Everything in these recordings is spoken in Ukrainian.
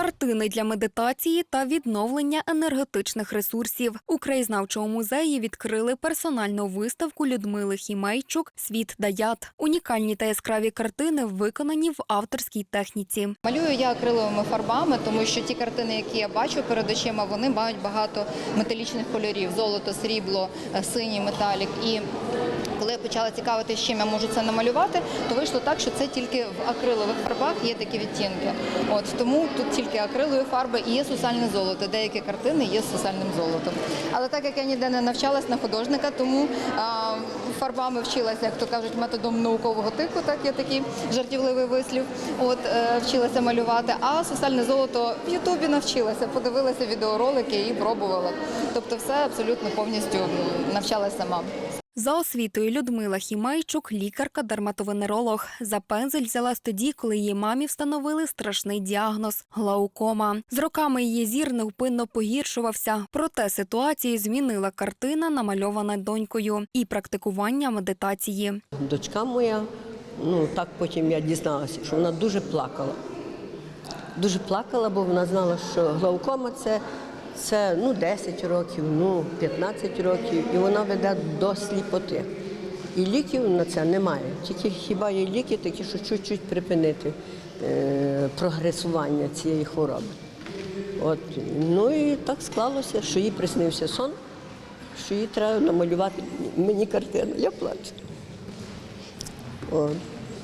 Картини для медитації та відновлення енергетичних ресурсів у краєзнавчому музеї відкрили персональну виставку Людмили Хімейчук Світ Даят. Унікальні та яскраві картини виконані в авторській техніці. Малюю я акриловими фарбами, тому що ті картини, які я бачу перед очима, вони мають багато металічних кольорів: золото, срібло, е, синій металік. І коли я почала цікавитися, чим я можу це намалювати, то вийшло так, що це тільки в акрилових фарбах є такі відтінки. От тому тут тільки акрилові фарби і є сусальне золото. Деякі картини є з сусальним золотом. Але так як я ніде не навчалась на художника, тому а, фарбами вчилася, як то кажуть, методом наукового тику, так є такий жартівливий вислів. От е, вчилася малювати. А сусальне золото в Ютубі навчилася, подивилася відеоролики і пробувала. Тобто, все абсолютно повністю навчалася сама. За освітою Людмила Хімейчук, лікарка-дерматовенеролог. За пензель взялась тоді, коли її мамі встановили страшний діагноз глаукома. З роками її зір невпинно погіршувався. Проте ситуацію змінила картина, намальована донькою, і практикування медитації. Дочка моя, ну так потім я дізналася, що вона дуже плакала. Дуже плакала, бо вона знала, що глаукома це, це ну, 10 років, ну 15 років, і вона веде до сліпоти. І ліків на це немає. Тільки хіба є ліки, такі, що чуть-чуть припинити е, прогресування цієї хвороби. От. Ну і так склалося, що їй приснився сон, що їй треба намалювати мені картину. Я плачу. От.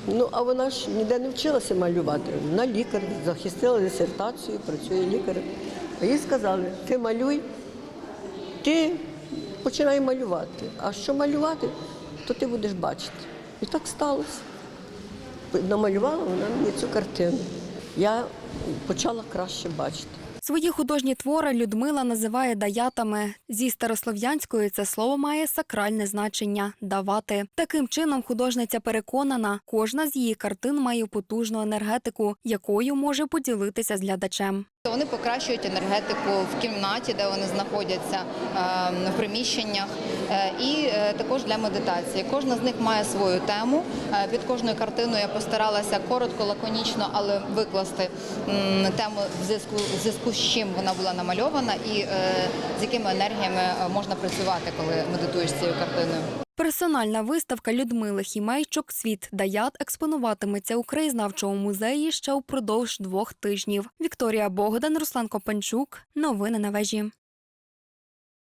Ну, а вона ж ніде не вчилася малювати. Вона лікар, захистила дисертацію, працює лікарем. А їй сказали, ти малюй, ти починай малювати. А що малювати, то ти будеш бачити. І так сталося. Намалювала вона мені цю картину. Я почала краще бачити. Свої художні твори Людмила називає даятами. Зі старослов'янської це слово має сакральне значення давати. Таким чином, художниця переконана, кожна з її картин має потужну енергетику, якою може поділитися з глядачем. Вони покращують енергетику в кімнаті, де вони знаходяться, е, в приміщеннях, е, і е, також для медитації. Кожна з них має свою тему. Під кожною картиною я постаралася коротко, лаконічно, але викласти тему в зв'язку зв'язку з чим вона була намальована, і е, з якими енергіями е, можна працювати, коли медитуєш цією картиною. Персональна виставка Людмили Хімейчук Світ Даят експонуватиметься у краєзнавчому музеї ще упродовж двох тижнів. Вікторія Богдан, Руслан Копанчук. Новини на вежі.